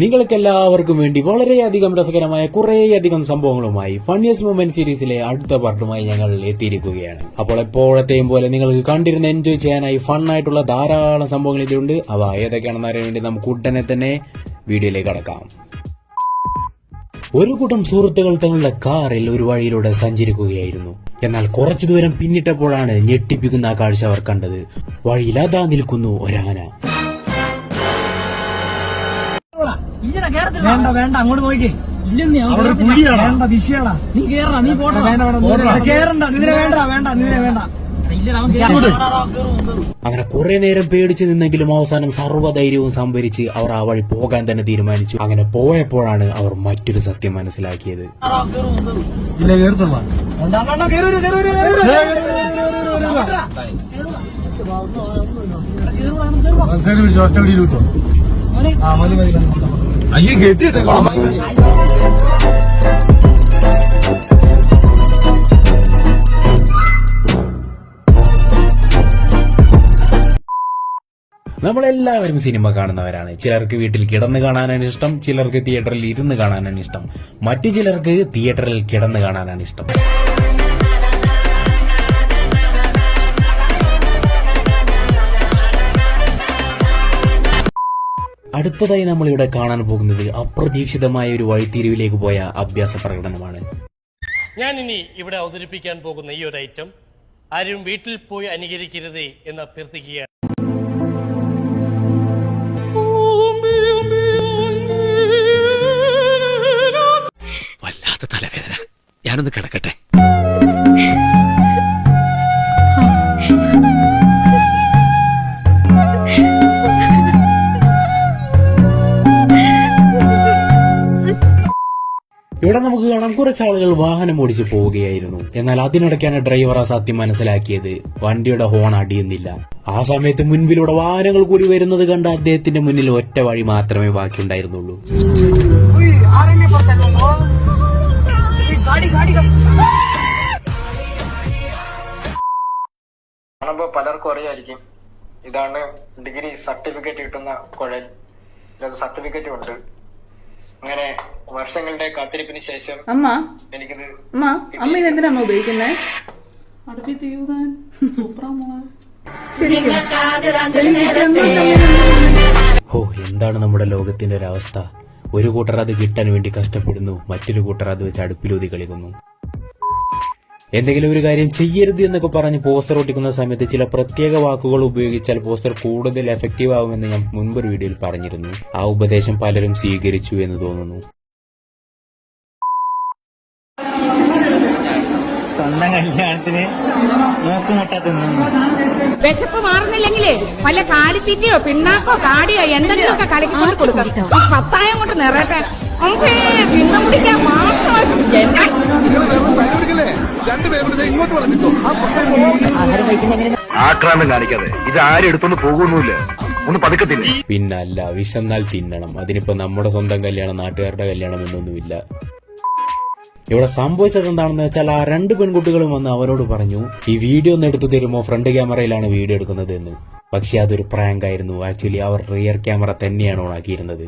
നിങ്ങൾക്ക് എല്ലാവർക്കും വേണ്ടി വളരെയധികം രസകരമായ കുറേയധികം സംഭവങ്ങളുമായി ഫണ്ണിയസ്റ്റ് മൊമെന്റ് സീരീസിലെ അടുത്ത പാർട്ടുമായി ഞങ്ങൾ എത്തിയിരിക്കുകയാണ്. അപ്പോൾ എപ്പോഴത്തെയും പോലെ നിങ്ങൾക്ക് കണ്ടിരുന്ന് എൻജോയ് ചെയ്യാനായി ഫണ്ണായിട്ടുള്ള ധാരാളം സംഭവങ്ങൾ ഇതിലുണ്ട്. അവ ഏതൊക്കെയാണെന്ന് അറിയാൻ വേണ്ടി നമുക്ക് ഉടനെ തന്നെ വീഡിയോയിലേക്ക് കടക്കാം. ഒരു കൂട്ടം സുഹൃത്തുക്കൾ തങ്ങളുടെ കാറിൽ ഒരു വഴിയിലൂടെ സഞ്ചരിക്കുകയായിരുന്നു. എന്നാൽ കുറച്ചു ദൂരം പിന്നിട്ടപ്പോഴാണ് ഞെട്ടിപ്പിക്കുന്ന കാഴ്ച അവർ കണ്ടത്. വഴിയിലാതാ നിൽക്കുന്നു ഒരാന. വേണ്ട വേണ്ട അങ്ങോട്ട് പോയിക്കേ. അവിടെ ഒരു പുലിയാണോ? വേണ്ട വിഷയടാ. നീ കേറണ നീ പോട്ടെ. കേറണ്ട നിതിനെ വേണ്ട വേണ്ട നിതിനെ വേണ്ട. അങ്ങനെ കുറെ നേരം പേടിച്ചു നിന്നെങ്കിലും അവസാനം സർവധൈര്യവും സംഭരിച്ച് അവർ ആ വഴി പോകാൻ തന്നെ തീരുമാനിച്ചു. അങ്ങനെ പോയപ്പോഴാണ് അവർ മറ്റൊരു സത്യം മനസ്സിലാക്കിയത്. ആ മതി, മതി. അയ്യോ കെട്ടിട്ടെ നമ്മളെല്ലാവരും സിനിമ കാണുന്നവരാണ്. ചിലർക്ക് വീട്ടിൽ കിടന്ന് കാണാനാണ് ഇഷ്ടം ചിലർക്ക് തിയേറ്ററിൽ ഇരുന്ന് കാണാനാണ് ഇഷ്ടം. മറ്റു ചിലർക്ക് തിയേറ്ററിൽ കിടന്ന് കാണാനാണ് ഇഷ്ടം. അടുത്തതായി നമ്മൾ ഇവിടെ കാണാൻ പോകുന്നത് അപ്രതീക്ഷിതമായ ഒരു വഴിത്തിരിവിലേക്ക് പോയ അഭ്യാസ പ്രകടനമാണ്. ഞാൻ ഇനി ഇവിടെ അവതരിപ്പിക്കാൻ പോകുന്ന ഈ ഒരു ഐറ്റം ആരും വീട്ടിൽ പോയി അനുകരിക്കരുത് എന്ന് അഭ്യർത്ഥിക്കുകയാണ്. വല്ലാത്ത തലവേദന. ഞാനൊന്ന് കിടക്കട്ടെ. ഇവിടെ നമുക്ക് കാണാം കുറച്ച് ആളുകൾ വാഹനം ഓടിച്ച് പോവുകയായിരുന്നു. എന്നാൽ അതിനിടയ്ക്കാണ് ഡ്രൈവർ ആ സത്യം മനസ്സിലാക്കിയത്. വണ്ടിയുടെ ഹോൺ അടിയുന്നില്ല. ആ സമയത്ത് മുൻപിലൂടെ വാഹനങ്ങൾ കൂടി വരുന്നത് കണ്ട അദ്ദേഹത്തിന്റെ മുന്നിൽ ഒറ്റ വഴി മാത്രമേ ബാക്കിയുണ്ടായിരുന്നുള്ളൂ. കാണുമ്പോ പലർക്കും അറിയായിരിക്കും. ഇതാണ് ഡിഗ്രി സർട്ടിഫിക്കറ്റ് കിട്ടുന്ന കുഴൽ. സർട്ടിഫിക്കറ്റും ഉണ്ട്. അങ്ങനെ വർഷങ്ങളുടെ കാത്തിരിപ്പിന് ശേഷം അമ്മ. എനിക്കിത് അമ്മ അമ്മ ഇതെന്തിനാ അമ്മ ഉപയോഗിക്കുന്നേ? അടുപ്പി തീയൂതാൻ സൂപ്പറാ മോളെ. ഓ എന്താണ് നമ്മുടെ ലോകത്തിന്റെ ഒരവസ്ഥ ഒരു കൂട്ടർ അത് കിട്ടാൻ വേണ്ടി കഷ്ടപ്പെടുന്നു മറ്റൊരു കൂട്ടർ അത് വെച്ച് അടുപ്പിലൂതി കളിക്കുന്നു. എന്തെങ്കിലും ഒരു കാര്യം ചെയ്യരുത് എന്നൊക്കെ പറഞ്ഞ് പോസ്റ്റർ ഒട്ടിക്കുന്ന സമയത്ത് ചില പ്രത്യേക വാക്കുകൾ ഉപയോഗിച്ചാൽ പോസ്റ്റർ കൂടുതൽ എഫക്റ്റീവ് ആകുമെന്ന് ഞാൻ മുൻപൊരു വീഡിയോയിൽ പറഞ്ഞിരുന്നു. ആ ഉപദേശം പലരും സ്വീകരിച്ചു എന്ന് തോന്നുന്നു. സ്വന്തം കല്യാണത്തിന് മൂക്കുമുട്ട തിന്നുന്നു. വിശപ്പ് മാറുന്നില്ലെങ്കിലേ വല്ല കാലിത്തീറ്റയോ പിണ്ണാക്കോ കാടിയോ എന്തെങ്കിലുമൊക്കെ കളിക്കൊണ്ട് കൊടുക്കാം. ഈ പത്തായം കൊണ്ട് നിറയട്ടെ. നമുക്ക് തിന്നു കുടിക്കാൻ മാത്രമായിട്ട് ആക്രാന്തം കാണിക്കാതെ. ഇത് ആരും എടുത്തോണ്ട് പോകുന്നില്ല ഒന്ന് പതുക്കത്തില്ല പിന്നല്ല വിശന്നാൽ തിന്നണം. അതിനിപ്പോ നമ്മുടെ സ്വന്തം കല്യാണം നാട്ടുകാരുടെ കല്യാണം എന്നൊന്നുമില്ല. ഇവിടെ സംഭവിച്ചത് എന്താണെന്ന് വെച്ചാൽ ആ രണ്ട് പെൺകുട്ടികളും വന്ന് അവരോട് പറഞ്ഞു ഈ വീഡിയോ ഒന്ന് എടുത്തു തരുമോ? ഫ്രണ്ട് ക്യാമറയിലാണ് വീഡിയോ എടുക്കുന്നത് എന്ന് പക്ഷെ അതൊരു പ്രാങ്ക് ആയിരുന്നു. ആക്ച്വലി അവർ റിയർ ക്യാമറ തന്നെയാണ് ഓണാക്കിയിരുന്നത്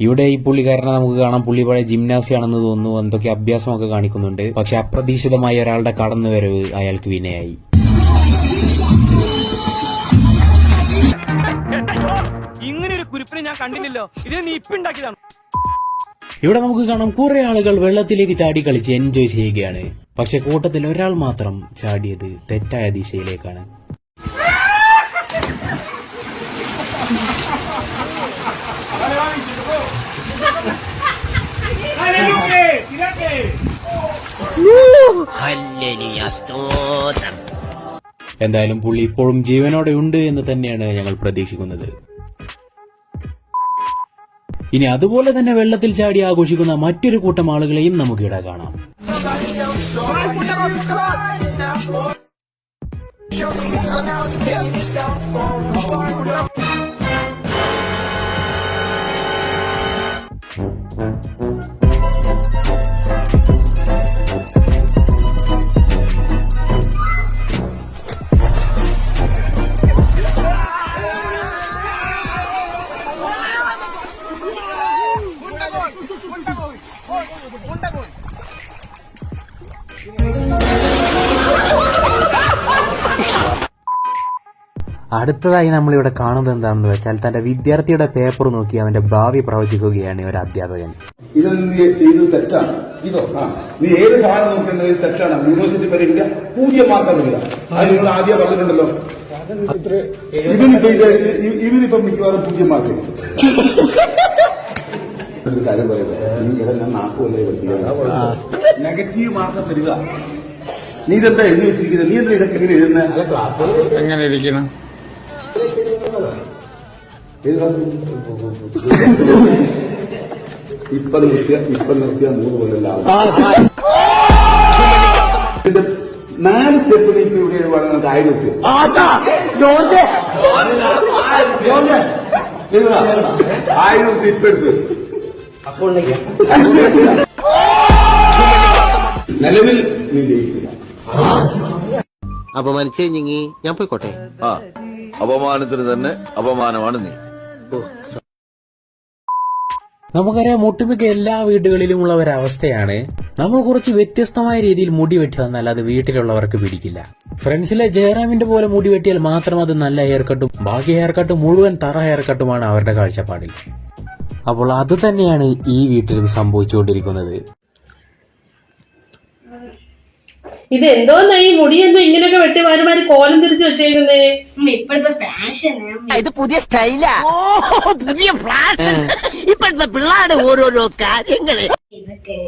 ഇവിടെ ഈ പുള്ളിക്കാരനെ നമുക്ക് കാണാം. പുള്ളി പഴയ ജിംനാസിയാണെന്ന് തോന്നുന്നു. എന്തൊക്കെ അഭ്യാസമൊക്കെ കാണിക്കുന്നുണ്ട്. പക്ഷെ അപ്രതീക്ഷിതമായ ഒരാളുടെ കടന്നുവരവ് അയാൾക്ക് വിനയായി. ഇങ്ങനെ ഒരു കുരിപ്പിനെ ഞാൻ കണ്ടില്ലല്ലോ. നീ ഇപ്പിണ്ടാക്കിയതാണ് ഇവിടെ നമുക്ക് കാണാം കുറെ ആളുകൾ വെള്ളത്തിലേക്ക് ചാടി കളിച്ച് എൻജോയ് ചെയ്യുകയാണ്. പക്ഷെ കൂട്ടത്തിൽ ഒരാൾ മാത്രം ചാടിയത് തെറ്റായ ദിശയിലേക്കാണ്. എന്തായാലും പുള്ളി ഇപ്പോഴും ജീവനോടെ ഉണ്ട് എന്ന് തന്നെയാണ് ഞങ്ങൾ പ്രതീക്ഷിക്കുന്നത്. ഇനി അതുപോലെ തന്നെ വെള്ളത്തിൽ ചാടി ആഘോഷിക്കുന്ന മറ്റൊരു കൂട്ടം ആളുകളെയും നമുക്കിവിടെ കാണാം. അടുത്തതായി നമ്മൾ ഇവിടെ കാണുന്നത് എന്താണെന്ന് വെച്ചാൽ തന്റെ വിദ്യാർത്ഥിയുടെ പേപ്പർ നോക്കി അവന്റെ ഭാവി പ്രവചിക്കുകയാണ് ഒരു അധ്യാപകൻ. ഇത് നീ ചെയ്തത് തെറ്റാണ്? ഇതോ? ആ നീ ഏത് സാധനം നോക്കേണ്ടത് തെറ്റാണ്? യൂണിവേഴ്സിറ്റി പരീക്ഷ പൂജ്യം മാത്രം വരിക അത് നിങ്ങൾ ആദ്യം പറഞ്ഞിട്ടുണ്ടല്ലോ. ഇവനിപ്പോ ഇവനിപ്പം മിക്കവാറും പൂജ്യം മാർക്ക് ഒരു കാര്യം പറയുന്നത് നീ ഇതെല്ലാം നാക്കുമല്ലേ പഠിക്കുക നെഗറ്റീവ് മാർക്കം തരിക നീ ഇതെന്താ എഴുതി വെച്ചിരിക്കുന്നത്? നീ എന്താ ഇതൊക്കെ എങ്ങനെ എഴുതുന്നത് എങ്ങനെ ഇരിക്കണം? ഇപ്പൊ നിർത്തിയ ഇപ്പൊ നിർത്തിയ മൂന്ന് കൊല്ലം നാല് സ്റ്റെപ്പ് നീക്കി ഇവിടെ പറയുന്നത് ആയിരം ആയിരം റുപ്യ ഇപ്പൊ എടുത്ത് നിലവിൽ നീ ജയിക്കില്ല. അപമാനിച്ചേ ഞങ്ങി. ഞാൻ പോയിക്കോട്ടെ? ആ അപമാനത്തിന് തന്നെ അപമാനമാണ് നീ. നമുക്കറിയാം ഒട്ടുമിക്ക എല്ലാ വീടുകളിലും വീടുകളിലുമുള്ള ഒരവസ്ഥയാണ് നമ്മൾ കുറച്ച് വ്യത്യസ്തമായ രീതിയിൽ മുടി വെട്ടി വന്നാൽ അത് വീട്ടിലുള്ളവർക്ക് പിടിക്കില്ല. ഫ്രണ്ട്സിലെ ജയറാമിന്റെ പോലെ മുടി വെട്ടിയാൽ മാത്രം അത് നല്ല ഹെയർ കട്ടും ബാക്കി ഹെയർ കട്ട് മുഴുവൻ തറ ഹെയർ കട്ടുമാണ് അവരുടെ കാഴ്ചപ്പാടിൽ. അപ്പോൾ അത് തന്നെയാണ് ഈ വീട്ടിലും സംഭവിച്ചുകൊണ്ടിരിക്കുന്നത്. ഇത് എന്തോന്നാ ഈ മുടിയെന്തോ ഇങ്ങനെയൊക്കെ വെട്ടി മാറി മാറി കോലം തിരിച്ചു വെച്ചേക്കുന്നേ? ഇപ്പോഴത്തെ ഫാഷൻ ഇത് പുതിയ സ്റ്റൈലാ. പുതിയ ഫാഷൻ ഇപ്പോഴത്തെ പിള്ളേരുടെ ഓരോരോ കാര്യങ്ങൾ. ഇതൊക്കെ.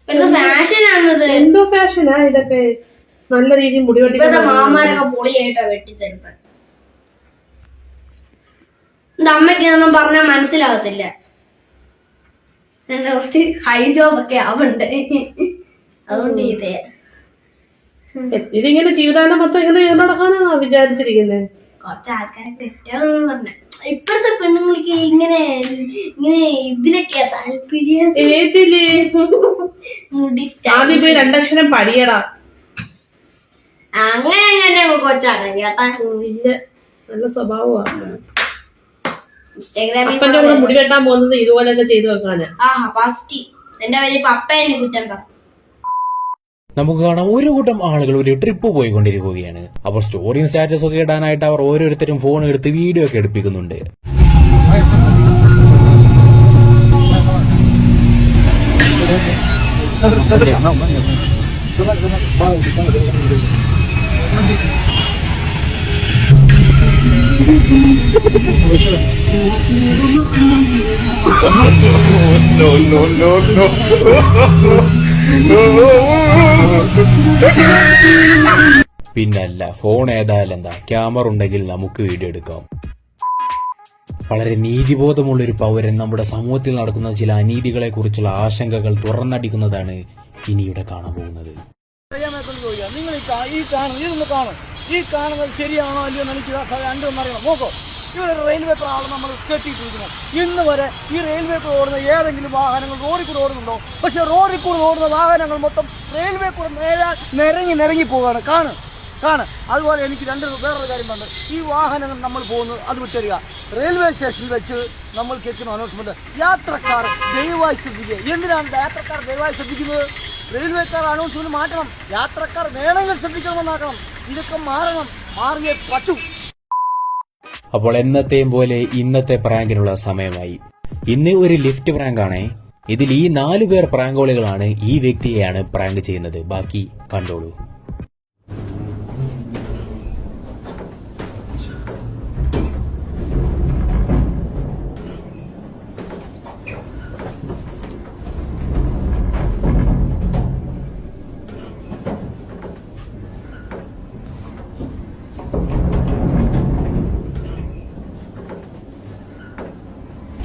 ഇപ്പോഴത്തെ ഫാഷനാണത് എന്തോ ഫാഷനാ ഇതൊക്കെ? നല്ല രീതിയിൽ മുടി വെട്ടി മാമാരൊക്കെ പൊളിയായിട്ടാ വെട്ടിത്തരുന്നത് അമ്മയ്ക്ക് ഇതൊന്നും പറഞ്ഞാൽ മനസ്സിലാവത്തില്ല. കുറച്ച് ഹൈ ജോബ് ഒക്കെ ആവുന്നുണ്ട്. അതുകൊണ്ട് ഇതേ. ഇതിങ്ങനെ ജീവിതാനം മൊത്തം ഇങ്ങനെ ചെയ്തു നടക്കാനാ വിചാരിച്ചിരിക്കുന്നത് കുറച്ച് ആൾക്കാരെ തെറ്റാന്ന് പറഞ്ഞ. ഇപ്പഴത്തെ പെണ്ണുങ്ങൾക്ക് ഇങ്ങനെ ഇങ്ങനെ ഇതിലൊക്കെയാ താല്പര്യം. ഏതിൽ? മുടി ആദ്യം പോയി രണ്ടക്ഷരം പഠിയടാ അങ്ങനെ അങ്ങനെ കൊച്ചാണ് ഇല്ല. നല്ല സ്വഭാവമാണ് അപ്പന്റെ കൂടെ മുടി വെട്ടാൻ പോകുന്നത് ഇതുപോലെയൊക്കെ ചെയ്തു വെക്കാനാ. ആ പേര് പപ്പ വലിയ പപ്പേനെ കുറ്റം പറഞ്ഞു നമുക്ക് കാണാം ഒരു കൂട്ടം ആളുകൾ ഒരു ട്രിപ്പ് പോയിക്കൊണ്ടിരിക്കുകയാണ്. അപ്പോൾ സ്റ്റോറിയും സ്റ്റാറ്റസ് ഒക്കെ ഇടാനായിട്ട് അവർ ഓരോരുത്തരും ഫോൺ എടുത്ത് വീഡിയോ ഒക്കെ എടുപ്പിക്കുന്നുണ്ട്. പിന്നല്ല ഫോൺ ഏതായാലും എന്താ ക്യാമറ ഉണ്ടെങ്കിൽ നമുക്ക് വീഡിയോ എടുക്കാം. വളരെ നീതിബോധമുള്ള ഒരു പൗരൻ നമ്മുടെ സമൂഹത്തിൽ നടക്കുന്ന ചില അനീതികളെ കുറിച്ചുള്ള ആശങ്കകൾ തുറന്നടിക്കുന്നതാണ് ഇനിയുടെ കാണാൻ പോകുന്നത്. നിങ്ങൾ ഈ കാണും ഇതൊന്ന് കാണും. ഈ കാണുന്നത് ശരിയാണോ അല്ലയോ എന്ന് എനിക്ക് രണ്ടൊന്നും അറിയണം. നോക്കോ ഇവിടെ റെയിൽവേ പാളം നമ്മൾ കെട്ടിയിട്ടിരിക്കുന്നത് ഇന്ന് വരെ ഈ റെയിൽവേ കൂടെ ഓടുന്ന ഏതെങ്കിലും വാഹനങ്ങൾ റോഡിൽ കൂടെ ഓടുന്നുണ്ടോ? പക്ഷെ റോഡിൽ കൂടെ ഓടുന്ന വാഹനങ്ങൾ മൊത്തം റെയിൽവേ കൂടെ നേരെ നിരങ്ങി നിരങ്ങി പോവുകയാണ്. കാണ് കാണ്. അതുപോലെ എനിക്ക് രണ്ട് വേറൊരു കാര്യം പറഞ്ഞു ഈ വാഹനങ്ങൾ നമ്മൾ പോകുന്നത് അത് വിട്ടരിക റെയിൽവേ സ്റ്റേഷനിൽ വെച്ച് നമ്മൾ കേൾക്കുന്ന അനൗൺസ്മെന്റ് യാത്രക്കാർ ദയവായി ശ്രദ്ധിക്കുക. എന്തിനാണ് യാത്രക്കാർ ദയവായി ശ്രദ്ധിക്കുന്നത്? റെയിൽവേക്കാർ അനൗൺസ്മെന്റ് മാറ്റണം? യാത്രക്കാർ വേണമെങ്കിൽ ശ്രദ്ധിക്കണമെന്നാക്കണം. ഇതൊക്കെ മാറണം. മാറിയേ പറ്റൂ. അപ്പോൾ എന്നത്തെയും പോലെ ഇന്നത്തെ പ്രാങ്കിനുള്ള സമയമായി. ഇന്ന് ഒരു ലിഫ്റ്റ് പ്രാങ്കാണ്. ഇതിൽ ഈ നാലു പേർ പ്രാങ്കോളികളാണ് ഈ വ്യക്തിയെയാണ് പ്രാങ്ക് ചെയ്യുന്നത്. ബാക്കി കണ്ടോളൂ.